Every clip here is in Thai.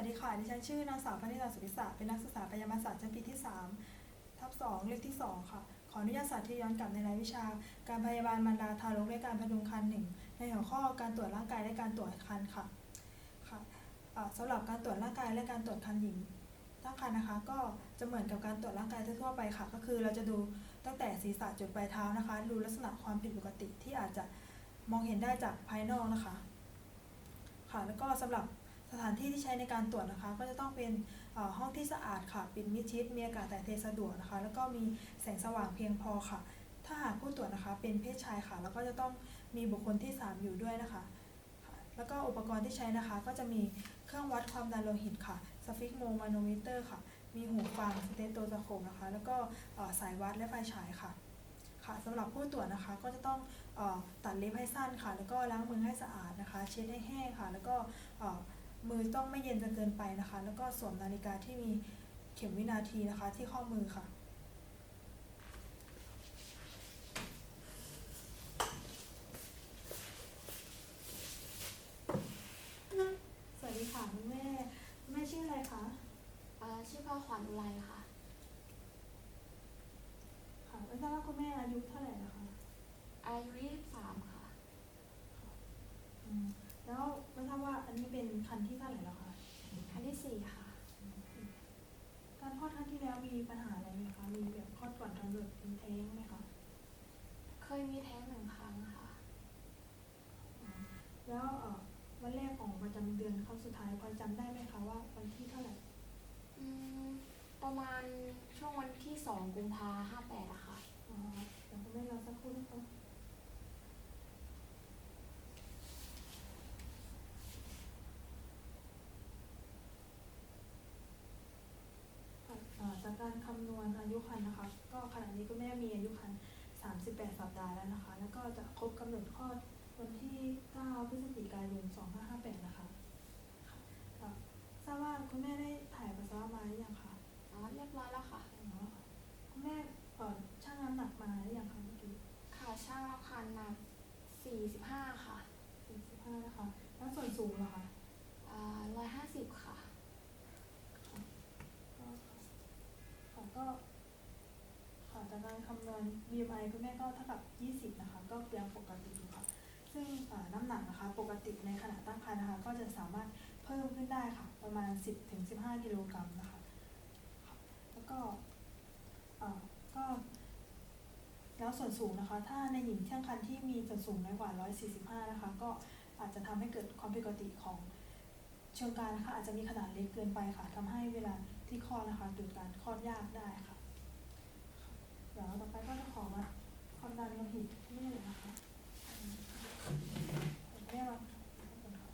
สวัสดีค่ะ ดิฉันชื่อนางสาวพนิดาสุริศาเป็นนักศึกษาพยาบาลศาสตร์ชั้นปีที่ 3 ทับ2เลขที่ 2 ค่ะ ขออนุญาตสาธิตย้อนกลับในรายวิชา การพยาบาลมารดาทารกและการพดุงครรภ์หนึ่งในหัวข้อการตรวจร่างกายและการตรวจครรภ์ค่ะ ค่ะสำหรับการตรวจร่างกายและการตรวจครรภ์หญิงตั้งครรภ์นะคะ ก็จะเหมือนกับการตรวจร่างกายทั่วไปค่ะ ก็คือเราจะดูตั้งแต่ศีรษะจนปลายเท้านะคะ ดูลักษณะความผิดปกติที่อาจจะมองเห็นได้จากภายนอกนะคะ ค่ะ แล้วก็สำหรับ สถานที่ที่ใช้ในการตรวจนะคะ ก็จะต้องเป็นห้องที่สะอาดค่ะปิดมิดชิดมีอากาศถ่ายเทสะดวกนะคะ แล้วก็มีแสงสว่างเพียงพอค่ะ ถ้าหากผู้ตรวจนะคะ เป็นเพศชายค่ะ แล้วก็จะต้องมีบุคคลที่ 3 อยู่ด้วยนะคะ แล้วก็อุปกรณ์ที่ใช้นะคะ ก็จะมีเครื่องวัดความดันโลหิตค่ะสฟิกโมมานมิเตอร์ค่ะ มีหูฟังสเตโตสโคปนะคะ แล้วก็สายวัดและไฟฉายค่ะค่ะสำหรับผู้ตรวจนะคะก็จะต้องอตัดเล็บให้สั้นค่ะ แล้วก็ล้างมือให้สะอาดนะคะ เช็ดให้แห้งค่ะ แล้วก็ มือต้องไม่เย็นจนเกินไปนะคะ แล้วก็สวมนาฬิกาที่มีเข็มวินาทีนะคะ ที่ข้อมือค่ะ สวัสดีค่ะคุณแม่คุณแม่ชื่ออะไรคะอ่าชื่อพ่อขวัญอุไรค่ะ ค่ะไม่ทราบว่าคุณแม่อายุเท่าไหร่นะคะอายุ23ค่ะ อืมแล้ว ไม่ทราบว่าอันนี้เป็นคันที่เท่าไหร่แล้วคะอันที่4ค่ะ การคลอดครั้งที่แล้วมีปัญหาอะไรไหมคะ มีแบบคลอดก่อนกำหนดมีแท้งไหมคะ เคยมีแท้งหนึ่งครั้งค่ะ แล้วเอ่อวันแรกของประจำเดือนครั้งสุดท้ายพอจำได้ไหมคะว่าวันที่เท่าไหร่ อืมประมาณช่วงวันที่2กุมภาห้าแปดอะค่ะ อ๋อเดี๋ยวคุณแม่รอสักครู่นะคะค่ะเอ่อจากการคำนวณอา ยุครรภ์นะคะ ก็ขณะนี้คุณแม่มีอายุครรภ์38 สัปดาห์แล้วนะคะ แล้วก็จะครบกำหนดคลอดวันที่ 9 พฤศจิกายน 2558 นะคะค่ะเอ่อทราบว่าคุณแม่ได้ถ่ายปัสสาวะมาหรือยังคะอ๋อเรียบร้อยแล้วค่ะอ๋อคุณแม่เอ่อชั่งน้ำหนักมาหรือยังคะเมื่อกี้ค่ะช่างแล้วคันหนัก 45 ค่ะ 45 นะคะ แล้วส่วนสูงเหรอคะอ่า150 ค่ะ ก็ค่ะ กากการคำนวณ BMI คุณแม่ก็เท่ากับ 20 นะคะ ก็ยังปกติอยู่ค่ะ ซึ่งน้ำหนักนะคะ ปกติในขณะตั้งครรภ์นะคะ ก็จะสามารถเพิ่มขึ้นได้ค่ะ ประมาณ 10-15 กิโลกรัมนะคะ แล้วก็ก็แล้วส่วนสูงนะคะ ถ้าในหญิงตั้งครรภ์ที่มีส่วนสูงน้อยกว่า 145 นะคะ ก็อาจจะทำให้เกิดความผิดปกติของเชิงกานนะคะ อาจจะมีขนาดเล็กเกินไปค่ะทำให้เวลาที่คลอดนะคะเกิดการคลอดยากได้ค่ะเดี๋ยวต่อไปก็จะขอมาความดันโลหิตที่นี่เลยนะคะเดี๋ยวแม่วางก่อนค่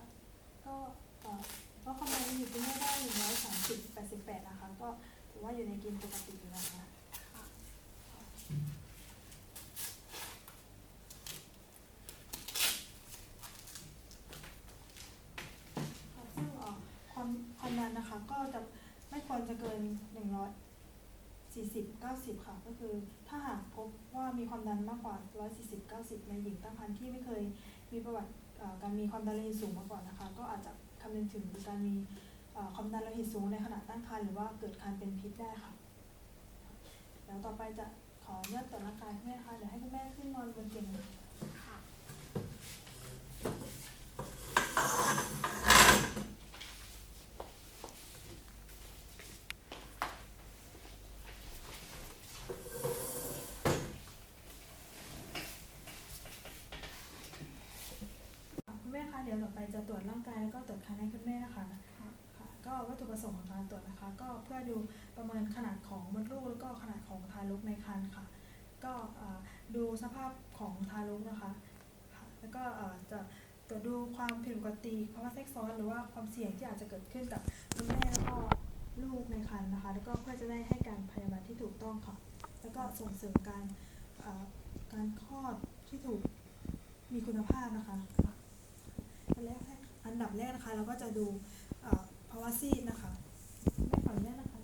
ะก็เอ่อก็ความดันโลหิตคุณแม่ได้หนึ่งร้อยสามสิบแปดสิบแปดนะคะ ก็ถื อว่าอยู่ในเกณฑ์ปกติอยู่นะคะค่ะค่ะซึ่งเอ่อความความดันนะคะก็จะไม่ควรจะเกินหนึ่งร้อยสี่สิบเก้าสิบค่ะ ก็คือถ้าหากพบว่ามีความดันมากกว่าร้อยสี่สิบเก้าสิบในหญิงตั้งครรภ์ที่ไม่เคยมีประวัติเอ่อการมีความดันโลหิตสูงมาก่อนนะคะ ก็อาจจะคำนึงถึงการมีเอ่อ ความดันโลหิตสูงในขณะตั้งครรภ์หรือว่าเกิดการเป็นพิษได้ค่ะ แล้วต่อไปจะขอเลือดตรวจร่างกายคุณแม่ค่ะเดี๋ยวให้คุณแม่ขึ้นนอนบนเตียงค่ะคุณแม่คะเดี๋ยวต่อไปจะตรวจร่างกายแล้วก็ตรวจคันให้คุณแม่นะคะ ก็วัตถุประสงค์ของการตรวจนะคะ ก็เพื่อดูประเมินขนาดของมดลูกแล้วก็ขนาดของทารกในครรภ์ค่ะ ก็ดูสภาพของทารกนะคะ แล้วก็จะตรวจดูความผิดปกติภาวะแทรกซ้อนหรือว่าความเสี่ยงที่อาจจะเกิดขึ้นกับคุณแม่แล้วก็ลูกในครรภ์นะคะ แล้วก็เพื่อจะได้ให้การพยาบาลที่ถูกต้องค่ะ แล้วก็ส่งเสริมการการคลอดที่ถูกมีคุณภาพนะคะ อันแรกอันดับแรกนะคะ เราก็จะดูาวะซีดนะคะ ไม่ขออนุญาตนะคะ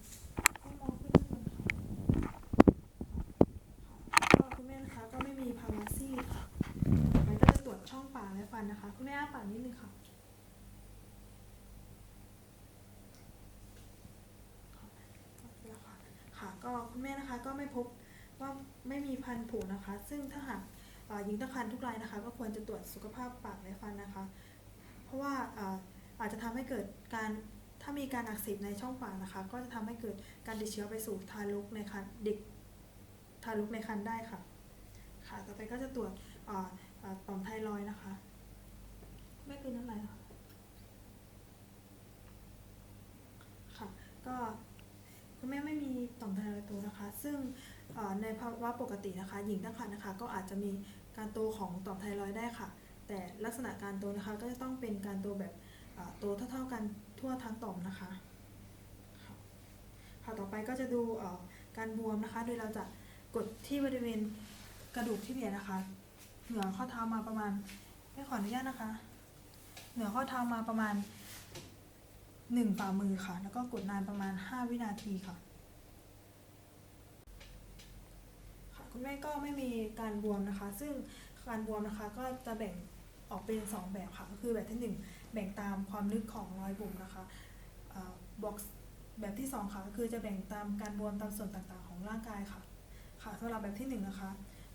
ให้มองขึ้นข้างบนค่ะก็คุณแม่นะคะก็ไม่มีภาวะซีดค่ะต่อไปก็จะตรวจช่องปากและฟันนะคะ คุณแม่อ้าปากนิดนึงค่ะค่ะก็คุณแม่นะคะก็ไม่พบว่าไม่มีพันผุนะคะ ซึ่งถ้าหากหญิงตั้งครรภ์ทุกรายนะคะ ก็ควรจะตรวจสุขภาพปากและฟันนะคะ เพราะว่าเอ่ออาจจะทำให้เกิดการ ถ้ามีการอักเสบในช่องปากนะคะ ก็จะทำให้เกิดการติดเชื้อไปสู่ทารกในครรภ์เด็กทารกในครรภ์ได้ค่ะ ค่ะ ต่อไปก็จะตรวจต่อมไทรอยนะคะ ไม่คือน้ำลายค่ะค่ะ ก็คุณแม่ไม่มีต่อมไทรอยด์โตนะคะ ซึ่งในภาวะปกตินะคะ หญิงตั้งครรภ์นะคะ ก็อาจจะมีการโตของต่อมไทรอยได้ค่ะ แต่ลักษณะการโตนะคะ ก็จะต้องเป็นการโตแบบ เอ่อโตเท่าๆกันทั่วทั้งต่อมนะคะค่ะค่ะต่อไปก็จะดูการบวมนะคะ โดยเราจะกดที่บริเวณกระดูกที่เบียนะคะ เหนือข้อเท้ามาประมาณไม่ขออนุญาตนะคะ เหนือข้อเท้ามาประมาณหนึ่งฝ่ามือค่ะ แล้วก็กดนานประมาณ 5 วินาทีค่ะ ค่ะ คุณแม่ก็ไม่มีการบวมนะคะ ซึ่งการบวมนะคะก็จะแบ่งออกเป็น 2 แบบค่ะ ก็คือแบบที่ 1 แบ่งตามความลึกของรอยบุ๋มนะคะบ็อกแบบที่ 2 ค่ะ ก็คือจะแบ่งตามการบวมตามส่วนต่างๆ ของร่างกายค่ะ ค่ะสำหรับแบบที่ 1 นะคะ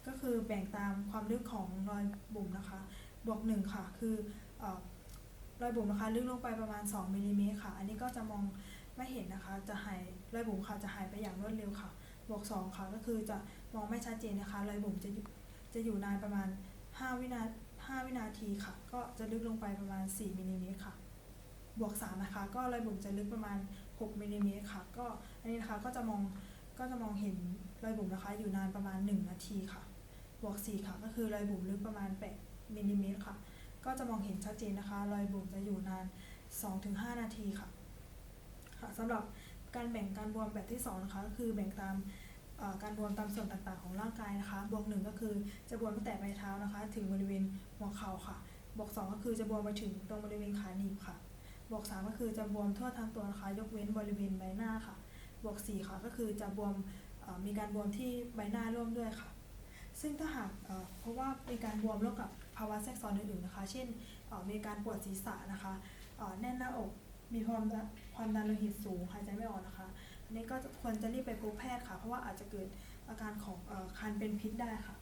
ก็คือแบ่งตามความลึกของรอยบุ๋มนะคะ บวกหนึ่งค่ะ คืออรอยบุ๋มนะคะลึกลงไปประมาณ 2มิลลิเมตรค่ะ อันนี้ก็จะมองไม่เห็นนะคะ จะหายรอยบุ๋มค่ะจะหายไปอย่างรวดเร็วค่ะ บวก 2 ค่ะ ก็คือจะมองไม่ชัดเจนนะคะ รอยบุ๋มจะจะอยู่นานประมาณ 5 วินาที 5 วินาทีค่ะ ก็จะลึกลงไปประมาณ 4มิลลิเมตรค่ะ บวก 3 นะคะ ก็รอยบุ๋มจะลึกประมาณ 6มิลลิเมตรค่ะ ก็อันนี้นะคะก็จะมองก็จะมองเห็นรอยบุ๋มนะคะ อยู่นานประมาณ 1 นาทีค่ะ บวก 4 ค่ะ ก็คือรอยบุ๋มลึกประมาณ 8มิลลิเมตรค่ะ ก็จะมองเห็นชัดเจนนะคะรอยบุ๋มจะอยู่นาน 2-5 นาทีค่ะ ค่ะสำหรับการแบ่งการบวมแบบที่2นะคะก็คือแบ่งตาม การบวมตามส่วนต่างๆของร่างกายนะคะ บวกหนึ่งก็คือจะบวมตั้งแต่ปลายเท้านะคะ ถึงบริเวณหัวเข่าค่ะ บวกสองก็คือจะบวมไปถึงตรงบริเวณขาหนีบค่ะ บวกสามก็คือจะบวมทั่วทั้งตัวนะคะ ยกเว้นบริเวณใบหน้าค่ะ บวกสี่ค่ะก็คือจะบวมมีการบวมที่ใบหน้าร่วมด้วยค่ะ ซึ่งถ้าหากเพราะว่ามีการบวมร่วมกับภาวะแทรกซ้อนอื่นๆนะคะ เช่นมีการปวดศีรษะนะคะแน่นหน้าอก มีความความดันโลหิตสูงหายใจไม่ออกนะคะ อันนี้ก็ควรจะรีบไปพบแพทย์ค่ะ เพราะว่าอาจจะเกิดอาการของอคันเป็นพิษได้ค่ะ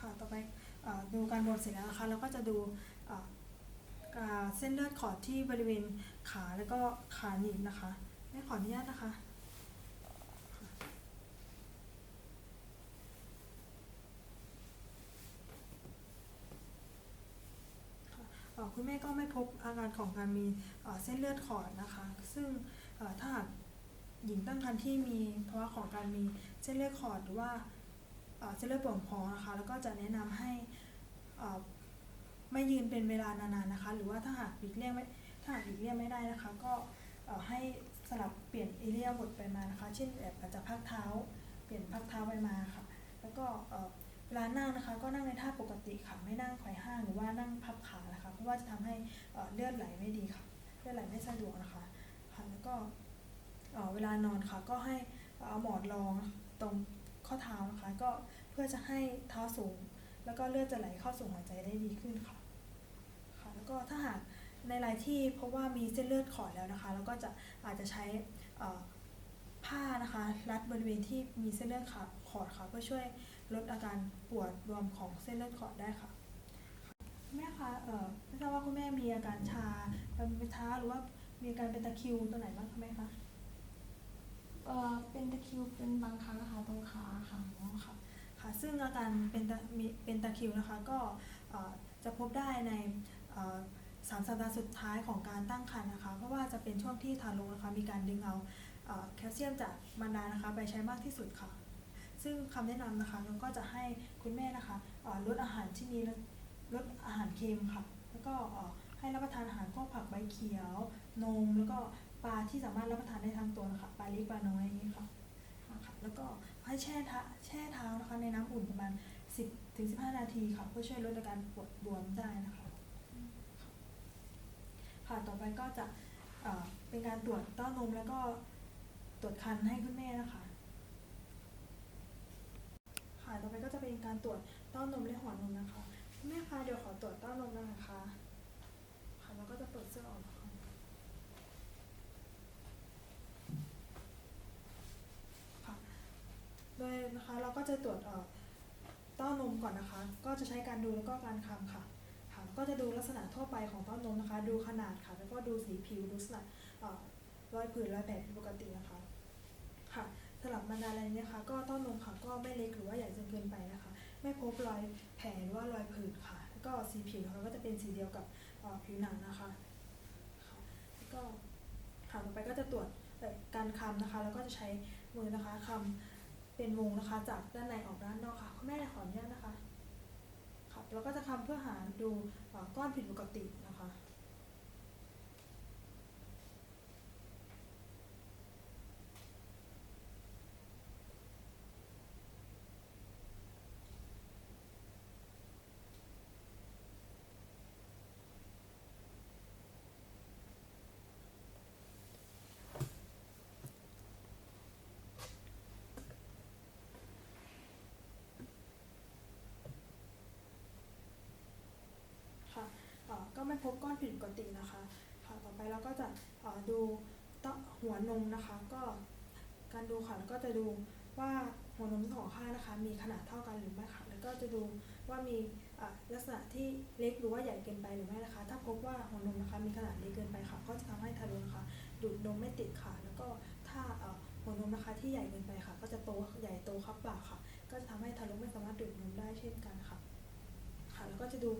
ค่ะ ต่อไปอดูการบวมเสร็จแล้วนะคะ เราก็จะดูเอ่ออ่าเส้นเลือดขอดที่บริเวณขาแล้วก็ขาหนีบนะคะไม่ขออนุญาตนะคะ เอ่อ คุณแม่ก็ไม่พบอาการของการมีเส้นเลือดขอดนะคะ ซึ่งถ้าหากหญิงตั้งครรภ์ที่มีภาวะของการมีเส้นเลือดขอดหรือว่าเส้นเลือดโป่งพองนะคะ แล้วก็จะแนะนำให้ไม่ยืนเป็นเวลานานๆนะคะ หรือว่าถ้าหากหลีกเลี่ยงไม่ถ้าหากหลีกเลี่ยงไม่ได้นะคะ ก็ให้สลับเปลี่ยนอิเลียบทไปมานะคะ เช่นแบบอาจจะพักเท้า เปลี่ยนพักเท้าไปมาค่ะ แล้วก็ เอ่อเวลานนั่งนะคะก็นั่งในท่าปกติค่ะ ไม่นั่งไขว่ห้างหรือว่านั่งพับขานะคะ เพราะว่าจะทำให้เลือดไหลไม่ดีค่ะ เลือดไหลไม่สะดวกนะคะค่ะแล้วก็เวลานอนค่ะก็ให้เอาหมอนรองตรงข้อเท้านะคะ ก็เพื่อจะให้เท้าสูง แล้วก็เลือดจะไหลเข้าสู่หัวใจได้ดีขึ้นค่ะค่ะ แล้วก็ถ้าหากในรายที่เพราะว่ามีเส้นเลือดขอดแล้วนะคะ แล้วก็จะอาจจะใช้ผ้านะคะ รัดบริเวณที่มีเส้นเลือดขอดค่ะเพื่อช่วย ลดอาการปวดรวมของเส้นเลือดขอดได้ค่ะคุณแม่คะเอ่อไม่ทราบว่าคุณแม่มีอาการชาเป็นเท้าหรือว่ามีอาการเป็นตะคริวตัวไหนบ้างคะแม่คะเอ่อเป็นตะคริวเป็นบางครั้งนะคะตรงขาค่ะอ๋อค่ะค่ะ ซึ่งอาการเป็นตะมีเป็นตะคริวนะคะก็เอ่อจะพบได้ในเอ่อสามสัปดาห์สุดท้ายของการตั้งครรภ์นะคะ เพราะว่าจะเป็นช่วงที่ทารกนะคะมีการดึงเอาเอ่อแคลเซียมจากมารดานะคะ ไปใช้มากที่สุดค่ะ ซึ่งคำแนะนำนะคะเราก็จะให้คุณแม่นะคะลดอาหารที่มีลดอาหารเค็มค่ะแล้วก็ให้รับประทานอาหารพวกผักใบเขียว นม แล้วก็ปลาที่สามารถรับประทานได้ทั้งตัวนะคะปลาเล็กปลาน้อยอย่างนี้ค่ะค่ะแล้วก็ให้แช่เท้าแช่เท้านะคะในน้ำอุ่นประมาณ 10ถึง15 นาทีค่ะเพื่อช่วยลดอาการปวดบวมได้นะคะค่ะต่อไปก็จะเป็นการตรวจเต้านมแล้วก็ตรวจคันให้คุณแม่นะคะ ต่อไป การตรวจเต้านมและหัวนมนะคะแม่คะเดี๋ยวขอตรวจเต้านมหน่อยนะคะค่ะแล้วก็จะเปิดเสื้อออกนะคะค่ะโดยนะคะเราก็จะตรวจเอ่อเต้านมก่อนนะคะ ก็จะใช้การดูแล้วก็การคำค่ะค่ะก็จะดูลักษณะทั่วไปของเต้านมนะคะ ดูขนาดค่ะแล้วก็ดูสีผิวดูลักษณะรอยผื่นรอยแผลผิดปกตินะคะค่ะสำหรับบรรดาอะไรเนี้ค่ะก็เต้านมค่ะก็ไม่เล็กหรือว่าใหญ่จนเกินไปนะคะ ไม่พบรอยแผลหรือว่ารอยผื่นค่ะ แล้วก็สีผิวเขาก็จะเป็นสีเดียวกับผิวหนังนะคะแล้วก็ค่ะต่อไปก็จะตรวจการคำนะคะ แล้วก็จะใช้มือนะคะคำเป็นวงนะคะ จากด้านในออกด้านนอกค่ะคุณแม่ขออนุญาตนะคะค่ะแล้วก็จะคำเพื่อหาดูก้อนผิดปกตินะคะเอ่อ ก็ไม่พบก้อนผิดปกตินะคะค่ะต่อไปเราก็จะดูตหัวนมนะคะ ก็การดูค่ะแล้วก็จะดูว่าหัวนมทั้งสองข้างนะคะ มีขนาดเท่ากันหรือไม่ค่ะแล้วก็จะดูว่ามีลักษณะที่เล็กหรือว่าใหญ่เกินไปหรือไม่นะคะ ถ้าพบว่าหัวนมนะคะมีขนาดเล็กเกินไปค่ะ ก็จะทำให้ทารกนะคะดูดนมไม่ติดค่ะ แล้วก็ถ้าหัวนมนะคะที่ใหญ่เกินไปค่ะ ก็จะโตใหญ่โตครับปากค่ะ ก็จะทำให้ทารกไม่สามารถดูดนมได้เช่นกันค่ะ ค่ะแล้วก็จะดู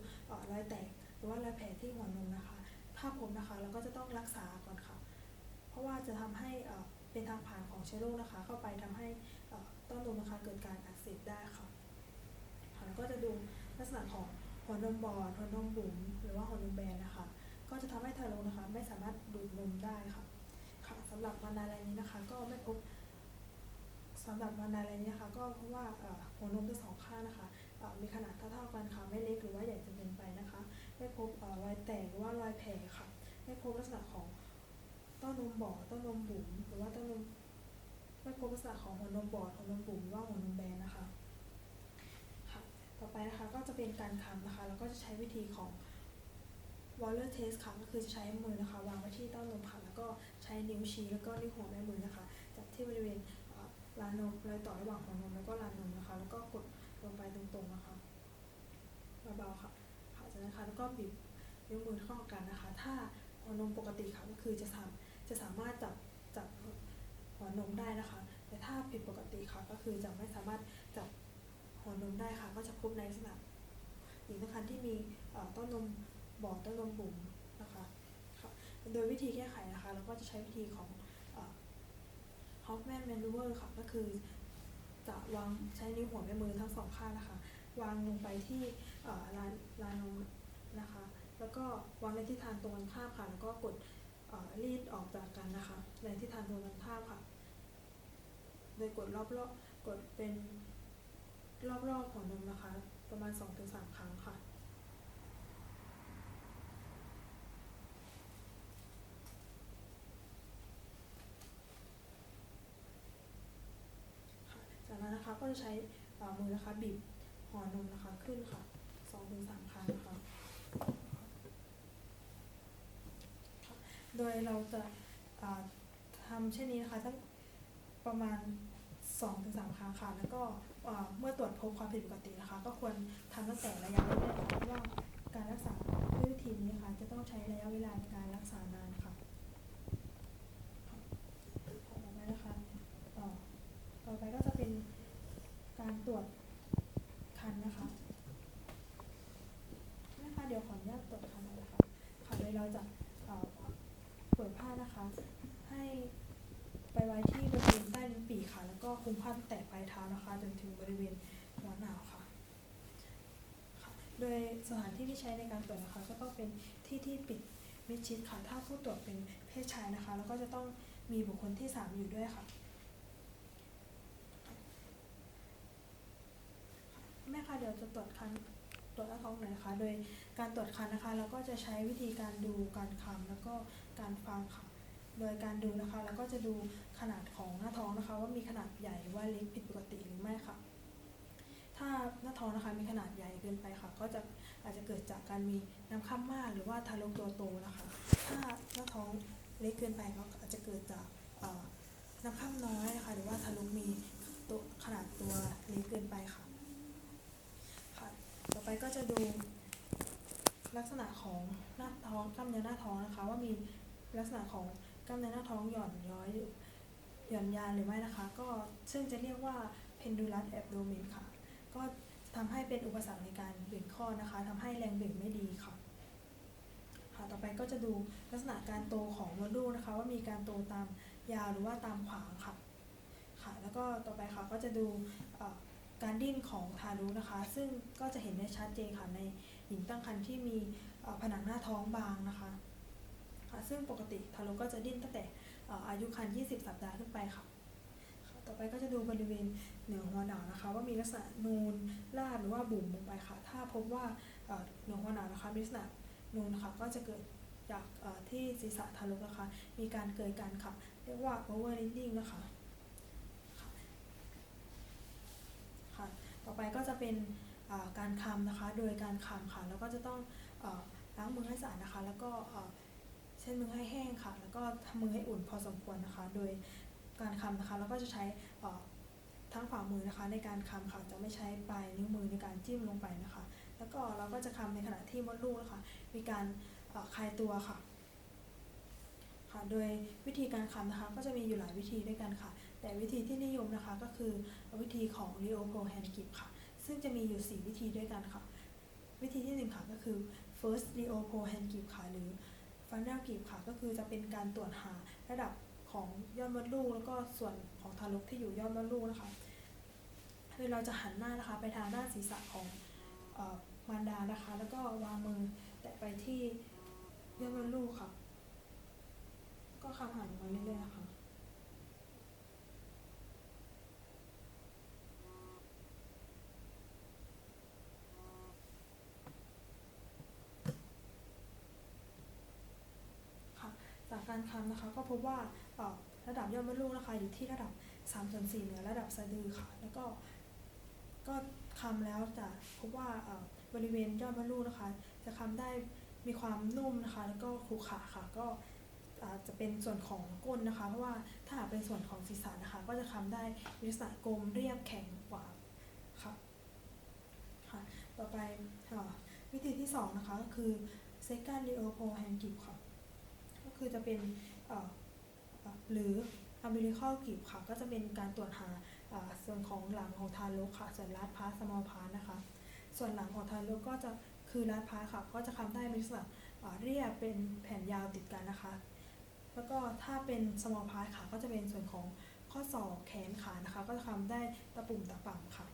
รอยแตก รือว่ารอยแผลที่หัวนมนะคะ ถ้าพบนะคะเราก็จะต้องรักษาก่อนค่ะ เพราะว่าจะทำให้เป็นทางผ่านของเชื้อโรคนะคะ เข้าไปทำให้เอ่อเต้านมนะคะเกิดการอักเสบได้ค่ะค่ะแล้วก็จะดูลักษณะของหัวนมบอดหัวนมบุ๋มหรือว่าหัวนมแบนนะคะ ก็จะทำให้ทารกนะคะ ไม่สามารถดูดนมได้ค่ะค่ะสำหรับมารดารายนี้นะคะ ก็ไม่พบสำหรับมารดารายนี้นะคะ ก็เพราะว่าหัวนมทั้งสองข้างนะคะมีขนาดเท่าๆกันค่ะไม่เล็กหรือว่าใหญ่จน ไม่พบอรอยแตกหรือว่ารอยแผลค่ะ ไม่พบลักษณะของต้านมบอดต้านมบุ๋มหรือว่าต้านมไม่พบลักษณะของหัวนมบอดหัวนมบุ๋มหรือว่าหัวนมแบนนะคะค่ะต่อไปนะคะก็จะเป็นการคำนะคะแล้วก็จะใช้วิธีของ Waller Test ค่ะก็คือจะใช้มือนะคะ วางไว้ที่เต้านมค่ะแล้วก็ใช้นิ้วชี้แล้วก็นิ้วหัวแม่มือนะคะจับที่บริเวณลานนมรอยต่อระหว่างหัวนมแล้วก็ลานนมนะคะ แล้วก็กดลงไปตรงๆนะคะเบาๆค่ะ นะคะ แล้วก็บีบนิ้วมือเข้ากันนะคะ ถ้าหัวนมปกติค่ะก็คือจะสามจะสามารถจับจับหัวนมได้นะคะ แต่ถ้าผิดปกติค่ะก็คือจะไม่สามารถจับหัวนมได้ค่ะ ก็จะพบในลักษณะหญิงตั้งครรภ์ที่มีเอ่อเต้านมบอดต้านมบุ๋มนะคะค่ะโดยวิธีแก้ไขนะคะเราก็จะใช้วิธีของฮอฟแมนแมนูเวอร์ค่ะก็คือจะวางใช้นิ้วหัวแม่มือทั้งสองข้างนะคะ วางลงไปที่ ลานลานนมนะคะ แล้วก็วางในทิศทางตรงกันข้ามค่ะ แล้วก็กดรีดออกจากกันนะคะ ในทิศทางตรงกันข้ามค่ะ โดยกดรอบๆกดเป็นรอบๆของนมนะคะ ประมาณ 2-3 ครั้งค่ะจากนั้นนะคะก็จะใช้มือนะคะบีบห่อนมนะคะขึ้นค่ะ ถึงสามครั้งค่ะโดยเราจะาทำเช่นนี้นะคะตั้งประมาณสองถึงสามครั้งค่ะ แล้วก็เมื่อตรวจพบความผิดปกตินะคะ ก็ควรทำตั้งแต่ระยะแรกๆค่ะเพราะว่าการรักษาด้วยวิธีนี้นะคะจะต้องใช้ระยะเวลาในการรักษานานค่ะค่ะต่อไปนะคะต่อ ต่อไปก็จะเป็นการตรวจคันนะคะ เราจะเอ่อเปิดผ้านะคะ ให้ไปไว้ที่บริเวณใต้ลิ้นปี่ คลุมผ้าตั้งแต่ปลายเท้านะคะ จนถึงบริเวณหัวหนาวค่ะโดยสถานที่ที่ใช้ในการตรวจนะคะ ก็ต้องเป็นที่ที่ปิดมิดชิดค่ะ ถ้าผู้ตรวจเป็นเพศชายนะคะ แล้วก็จะต้องมีบุคคลที่สามอยู่ด้วยค่ะ แม่ค่ะเดี๋ยวจะตรวจคันตรวจหน้าท้องหน่อยนะคะ โดยการตรวจคันนะคะ เราก็จะใช้วิธีการดูการคำแล้วก็การฟังค่ะ โดยการดูนะคะเราก็จะดูขนาดของหน้าท้องนะคะ ว่ามีขนาดใหญ่หรือว่าเล็กผิดปกติหรือไม่ค่ะ ถ้าหน้าท้องนะคะมีขนาดใหญ่เกินไปค่ะ ก็จะอาจจะเกิดจากการมีน้ำข้ามมากหรือว่าทารกตัวโตนะคะ ถ้าหน้าท้องเล็กเกินไปก็อาจจะเกิดจากน้ำข้ามน้อยนะคะหรือว่าทารกมีตัวขนาดตัวเล็กเกินไปค่ะค่ะ ต่อไปก็จะดูลักษณะของหน้าท้องกล้ามเนื้อหน้าท้องนะคะ ว่ามีลักษณะของ กล้ามเนื้อหน้าท้องหย่อนย้อยหย่อนยานหรือไม่นะคะ ก็ซึ่งจะเรียกว่า pendulous abdomen ค่ะ ก็ทำให้เป็นอุปสรรคในการเบ่งคลอนะคะทำให้แรงเบ่งไม่ดีค่ะ ค่ะต่อไปก็จะดูลักษณะการโตของมดลูกนะคะ ว่ามีการโตตามยาวหรือว่าตามขวางค่ะ ค่ะ แล้วก็ต่อไปค่ะก็จะดูการดิ้นของทารกนะคะ ซึ่งก็จะเห็นได้ชัดเจนค่ะในหญิงตั้งครรภ์ที่มีผนังหน้าท้องบางนะคะ ซึ่งปกติทารกก็จะดิ้นตั้งแต่ออายุครรภ์20 สัปดาห์ขึ้นไปค่ะ ต่อไปก็จะดูบริเวณเหนือหัวหนาวนะคะ ว่ามีลักษณะนูนลาดหรือว่าบุ๋มลงไปค่ะ ถ้าพบว่าเหนือหัวหนาวนะคะมีลักษณะนูนค่ะก็จะเกิดจากที่ศีรษะทารกนะคะ มีการเกิดการขับเรียกว่า overreading นะคะค่ะ ต่อไปก็จะเป็นการคำนะคะ โดยการคำค่ะ แล้วก็จะต้องล้างมือให้สะอาดนะคะ แล้วก็ เอ่อเช็ดมือให้แห้งค่ะ แล้วก็ทำมือให้อุ่นพอสมควรนะคะ โดยการคำนะคะ แล้วก็จะใช้ทั้งฝ่ามือนะคะ ในการคำค่ะ จะไม่ใช้ปลายนิ้วมือในการจิ้มลงไปนะคะ แล้วก็เราก็จะคำในขณะที่มดลูกนะคะ มีการคลายตัวค่ะ ค่ะ โดยวิธีการคำนะคะ ก็จะมีอยู่หลายวิธีด้วยกันค่ะ แต่วิธีที่นิยมนะคะก็คือวิธีของ Leo Pro Hand Grip ค่ะ ซึ่งจะมีอยู่ 4 วิธีด้วยกันค่ะ วิธีที่ 1 ค่ะก็คือ first Leo p o Hand Grip ค่ะหรือ funnel grip ค่ะ ก็คือจะเป็นการตรวจหาระดับของยอดมดลูก แล้วก็ส่วนของทารกที่อยู่ยอดมดลูกนะคะโดยเราจะหันหน้านะคะไปทางด้านศีรษะของอมารดานะคะ แล้วก็วางมือแตะไปที่ยอดมดลูกค่ะ ก็คำหันมาเรื่อยๆนะคะจา การคำนะคะ ก็พบว่าระดับยอดมดลูกนะคะอยู่ที่ระดับ3ส่วน4เหนือระดับสะดือค่ะ แล้วก็ก็คำแล้วจะพบว่าบริเวณยอดมดลูกนะคะ จะคำได้มีความนุ่มนะคะ แล้วก็ขรุขระค่ะ ก็อาจจะเป็นส่วนของก้นนะคะ เพราะว่าถ้าหากเป็นส่วนของศีรษะนะคะ ก็จะคำได้มีลักษณะกลมเรียบแข็งกว่าค่ะค่ะ ต่อไปวิธีที่สองนะคะก็คือ second Leo Pro Hand Grip ค่ะ คือจะเป็นหรือ umbilical grip ค่ะ ก็จะเป็นการตรวจหาส่วนของหลังของทารกค่ะ ส่วนลาดพาส small part นะคะ ส่วนหลังของทารกก็จะคือลาดพาสค่ะ ก็จะคำได้เป็นลักษณะเรียบเป็นแผ่นยาวติดกันนะคะ แล้วก็ถ้าเป็น small part ค่ะ ก็จะเป็นส่วนของข้อศอกแขนขานะคะ ก็จะคำได้ตะปุ่มตะป่ำค่ะ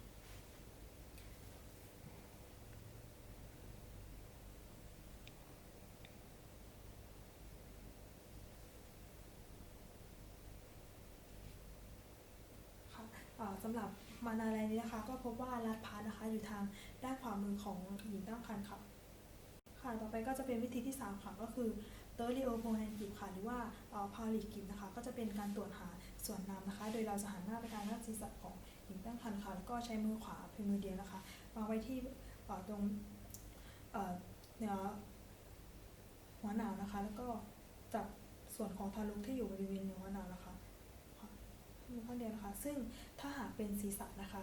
ค่ะเอ่อ สำหรับมานาลัยนี้นะคะ ก็พบว่ารัดพาร์นะคะ อยู่ทางด้านขวามือของหญิงตั้งครรภ์ค่ะค่ะต่อไปก็จะเป็นวิธีที่ 3 ค่ะ ก็คือเตอร์ลิโอโพแฮนกิบค่ะ หรือว่าพาลิกิบนะคะ ก็จะเป็นการตรวจหาส่วนน้ำนะคะ โดยเราจะหันหน้าไปทางด้านศีรษะของหญิงตั้งครรภ์ค่ะ แล้วก็ใช้มือขวาเพียงมือเดียวนะคะวางไว้ที่เอ่อตรงเอ่อเหนือหัวหนาวนะคะ แล้วก็จับส่วนของทารุกที่อยู่บริเวณเหนือหัวหนาวนะคะ มือข้างเดียวนะคะ ซึ่งถ้าหากเป็นศีรษะนะคะ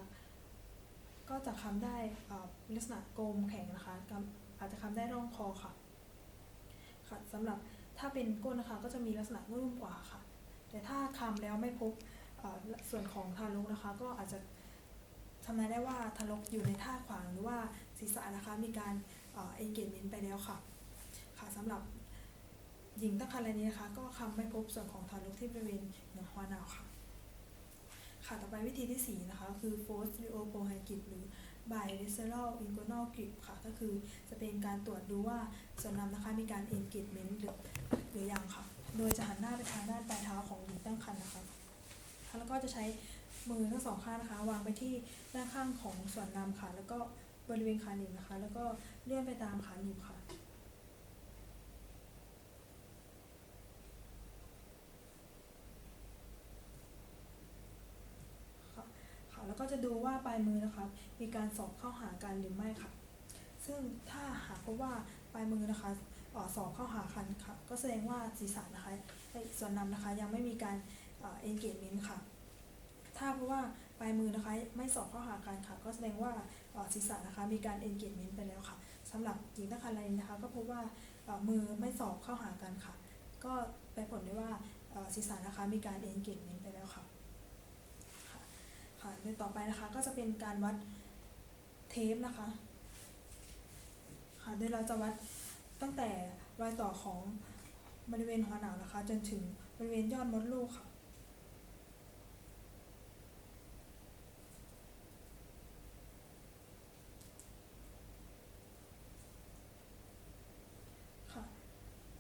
ก็จะคำได้ลักษณะกลมแข็งนะคะ อาจจะคำได้ร่องคอค่ะ ค่ะสำหรับถ้าเป็นก้นนะคะ ก็จะมีลักษณะนุ่มกว่าค่ะ แต่ถ้าคำแล้วไม่พบส่วนของทารกนะคะ ก็อาจจะทำนายได้ว่าทารกอยู่ในท่าขวางหรือว่าศีรษะนะคะ มีการเอ็นเกจเมนต์ไปแล้วค่ะ ค่ะสำหรับหญิงตั้งครรภ์รายนี้นะคะ ก็คำไม่พบส่วนของทารกที่บริเวณเหนือหัวหนาวค่ะ ค่ะ ต่อไปวิธีที่ 4 นะคะ คือ force r e o p o h y g i p หรือ bilateral inguinal grip ค่ะ ก็คือจะเป็นการตรวจดูว่าส่วนนำนะคะ มีการ engagement หรือหรือยังค่ะ โดยจะหันหน้าไปทางด้านปลายเท้าของหญิงตั้งครรภ์นะคะ แล้วก็จะใช้มือทั้งสองข้างนะคะ วางไปที่ด้านข้างของส่วนนำค่ะ แล้วก็บริเวณขาหนีบนะคะ แล้วก็เลื่อนไปตามขาหนีบค่ะค่ะ แล้วก็จะดูว่าปลายมือนะคะมีการสอบเข้าหากันหรือไม่ค่ะ ซึ่งถ้าหากว่าปลายมือนะคะออสอบเข้าหากันค่ะ ก็แสดงว่าศีรษะนะคะส่วนนำนะคะยังไม่มีการเอ่อ engagement ค่ะ ถ้าเพราะว่าปลายมือนะคะไม่สอบเข้าหากันค่ะ ก็แสดงว่าศีรษะนะคะมีการ engagement ไปแล้วค่ะสำหรับหญิงตั้งครรภ์รายนี้นะคะ ก็พบว่ามือไม่สอบเข้าหากันค่ะ ก็ไปผลได้ว่าศีรษะนะคะมีการ engagement ไปแล้วค่ะ ค่ะโดยต่อไปนะคะก็จะเป็นการวัดเทปนะคะค่ะโดยเราจะวัดตั้งแต่รอยต่อของบริเวณหัวหนาวนะคะ จนถึงบริเวณยอดมดลูกค่ะ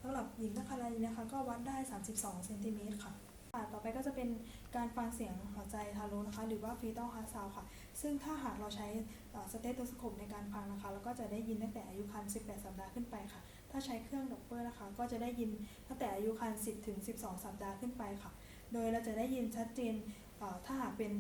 สำหรับหญิงนักคารานีนะคะ ก็วัดได้ 32เซนติเมตรค่ะ ค่ะต่อไปก็จะเป็นการฟังเสียงหัวใจทารกนะคะ หรือว่าฟีตอลฮาซาวค่ะ ซึ่งถ้าหากเราใช้สเตตโตสโคปในการฟังนะคะแล้วก็จะได้ยินตั้งแต่อายุครรภ์18 สัปดาห์ขึ้นไปค่ะ ถ้าใช้เครื่องดอปเปอร์นะคะ ก็จะได้ยินตั้งแต่อายุครรภ์10 ถึง 12 สัปดาห์ขึ้นไปค่ะ โดยเราจะได้ยินชัดเจนถ้าหากเป็น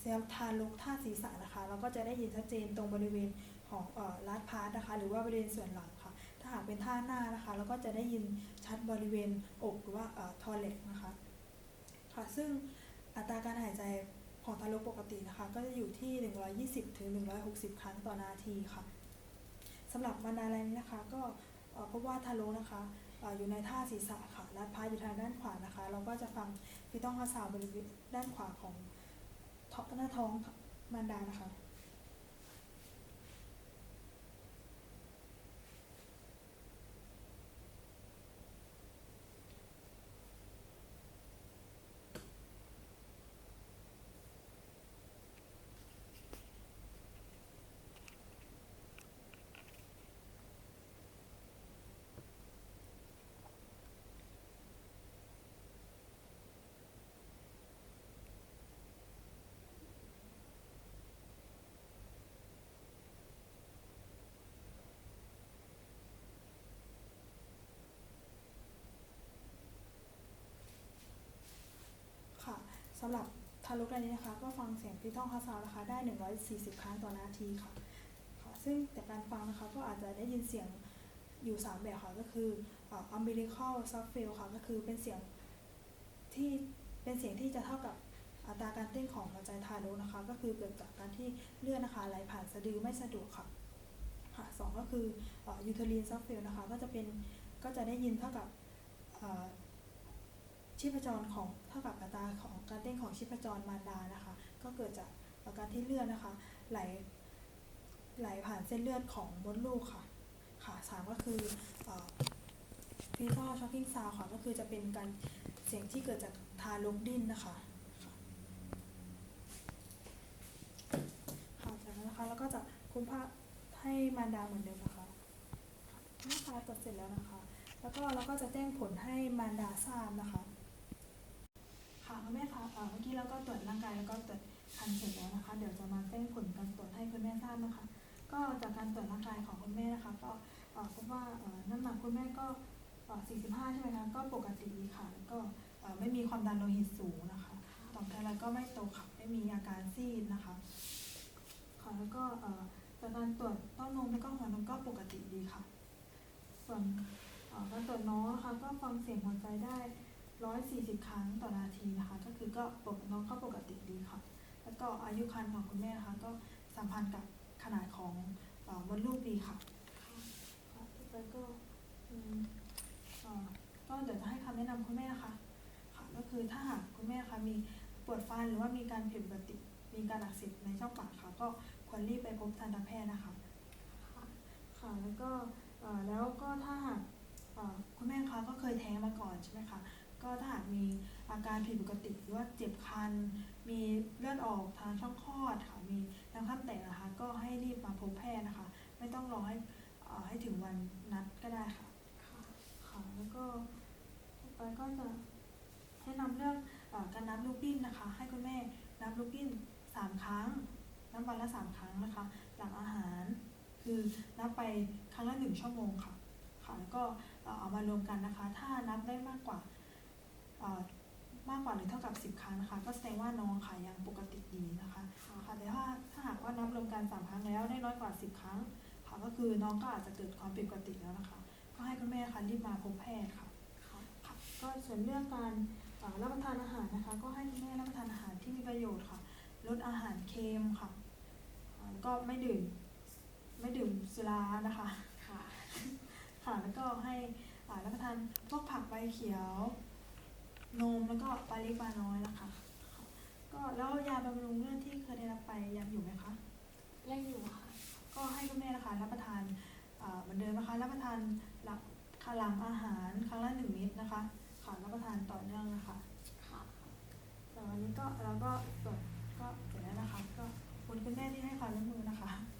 เซลล์ทารุกท่าศีรษะนะคะ เราก็จะได้ยินชัดเจนตรงบริเวณของลาดพาร์ทนะคะ หรือว่าบริเวณส่วนหลังค่ะ ถ้าหากเป็นท่าหน้านะคะ เราก็จะได้ยินชัดบริเวณอกหรือว่าทอเล็กนะคะ ค่ะ ซึ่งอัตราการหายใจของทารกปกตินะคะ ก็จะอยู่ที่ 120ถึง160 ครั้งต่อนาทีค่ะสำหรับมันดาแรงนี้นะคะ ก็พบว่าทารกนะคะอยู่ในท่าศีรษะค่ะลัดพาอยู่ทางด้านขวานะคะ เราก็จะฟังฟีต้องคาสาวบริเวณด้านขวาของท้องหน้าท้องมารดานะคะ ค่ะ สำหรับทารุกรายนี้นะคะ ก็ฟังเสียงที่ต้องคาซาวนะคะ ได้ 140 ครั้งต่อนาทีค่ะค่ะซึ่งแต่การฟังนะคะก็อาจจะได้ยินเสียงอยู่ 3 แบบค่ะก็คืออ่อ umbilical subfill ค่ะก็คือเป็นเสียงที่เป็นเสียงที่จะเท่ากับอัตราการเต้นของหัวใจทารกนะคะ ก็คือเกิดจากการที่เลือดนะคะไหลผ่านสะดือไม่สะดวกค่ะค่ะสองก็คือเอ่อ uterine subfill นะคะก็จะเป็นก็จะได้ยินเท่ากับอ่อ ชีพจรของเท่ากับอัตราของการเต้นของชีพจรมารดานะคะ ก็เกิดจากการที่เลือดนะคะ ไหลไหลผ่านเส้นเลือดของมดลูกค่ะค่ะสามก็คือฟีตอลช็อกกิ้งซาวค่ะก็คือจะเป็นการเสียงที่เกิดจากทารกดิ้นนะคะค่ะจากนั้นนะคะแล้วก็จะคลุมผ้าให้มารดาเหมือนเดิมนะคะหน้าตาตรวจเสร็จแล้วนะคะ แล้วก็เราก็จะแจ้งผลให้มารดาทราบนะคะ เมื่อกี้เราก็ตรวจร่างกายแล้วก็ตรวจคันเสร็จแล้วนะคะ เดี๋ยวจะมาแจ้งผลการตรวจให้คุณแม่ทราบนะคะ ก็จากการตรวจร่างกายของคุณแม่นะคะ ก็พบว่าน้ำหนักคุณแม่ก็เอ่อ45 ใช่ไหมคะก็ปกติดีค่ะแล้วก็ไม่มีความดันโลหิตสูงนะคะต่อมไทรอยก็ไม่โตค่ะไม่มีอาการซีดนะคะค่ะแล้วก็จากการตรวจเต้านมแล้วก็หัวนมก็ปกติดีค่ะ ส่วนการตรวจน้องนะคะก็ฟังเสียงหัวใจได้ 140 ครั้งต่อนาทีนะคะ ก็คือก็ปกน้องก็ปกติดีค่ะ แล้วก็อายุครรภ์ของคุณแม่นะคะก็สัมพันธ์กับขนาดของมดลูกดีค่ะค่ะต่อไปก็อืมเอ่อก็เดี๋ยวจะให้คำแนะนำคุณแม่นะคะค่ะ ก็คือถ้าหากคุณแม่นะคะมีปวดฟันหรือว่ามีการผิดปกติมีการอักเสบในช่องปากค่ะ ก็ควรรีบไปพบทันตแพทย์นะคะค่ะแล้วก็แล้วก็ถ้าหากคุณแม่คะก็เคยแท้งมาก่อนใช่ไหมคะ ก็ถ้าหากมีอาการผิดปกติหรือว่าเจ็บคัน มีเลือดออกทางช่องคลอดค่ะ มีน้ำข้ามแตกนะคะ ก็ให้รีบมาพบแพทย์นะคะ ไม่ต้องรอให้ให้ถึงวันนัดก็ได้ค่ะ ค่ะ แล้วก็ต่อไปก็จะแนะนำเรื่องอการนับลูกดิ้นนะคะ ให้คุณแม่นับลูกดิ้นสามครั้งนับวันละสามครั้งนะคะ หลังอาหาร คือนับไปครั้งละหนึ่งชั่วโมงค่ะ ค่ะ แล้วก็เอามารวมกันนะคะ ถ้านับได้มากกว่า มากกว่าหรือเท่ากับ 10 ครั้งนะคะ ก็แสดงว่าน้องค่ะยังปกติดีนะคะค่ะแต่ถ้าถ้าหากว่านับรวมกันสามครั้งแล้วได้น้อยกว่า 10 ครั้งค่ะก็คือน้องก็อาจจะเกิดความผิดปกติแล้วนะคะ ก็ให้คุณแม่ค่ะรีบมาพบแพทย์ค่ะค่ะก็ส่วนเรื่องการรับประทานอาหารนะคะ ก็ให้คุณแม่รับประทานอาหารที่มีประโยชน์ค่ะ ลดอาหารเค็มค่ะแล้วก็ไม่ดื่มไม่ดื่มสุรานะคะค่ะค่ะแล้วก็ให้รับประทานพวกผักใบเขียว นมแล้วก็ปลาเล็กปลาน้อยนะคะค่ะก็แล้วยาบำรุงเลือดที่เคยได้รับไปยังอยู่ไหมคะ ยังอยู่ค่ะ ก็ให้คุณแม่นะคะรับประทานอ่าเหมือนเดิมนะคะรับประทานหลังหลังอาหารครั้งละหนึ่งเม็ดนะคะค่ะรับประทานต่อเนื่องนะคะค่ะแต่วันนี้ก็เราก็ตรวจก็เสร็จแล้วนะคะ ก็ขอบคุณคุณแม่ที่ให้ความร่วมมือนะคะขอบคุณค่ะ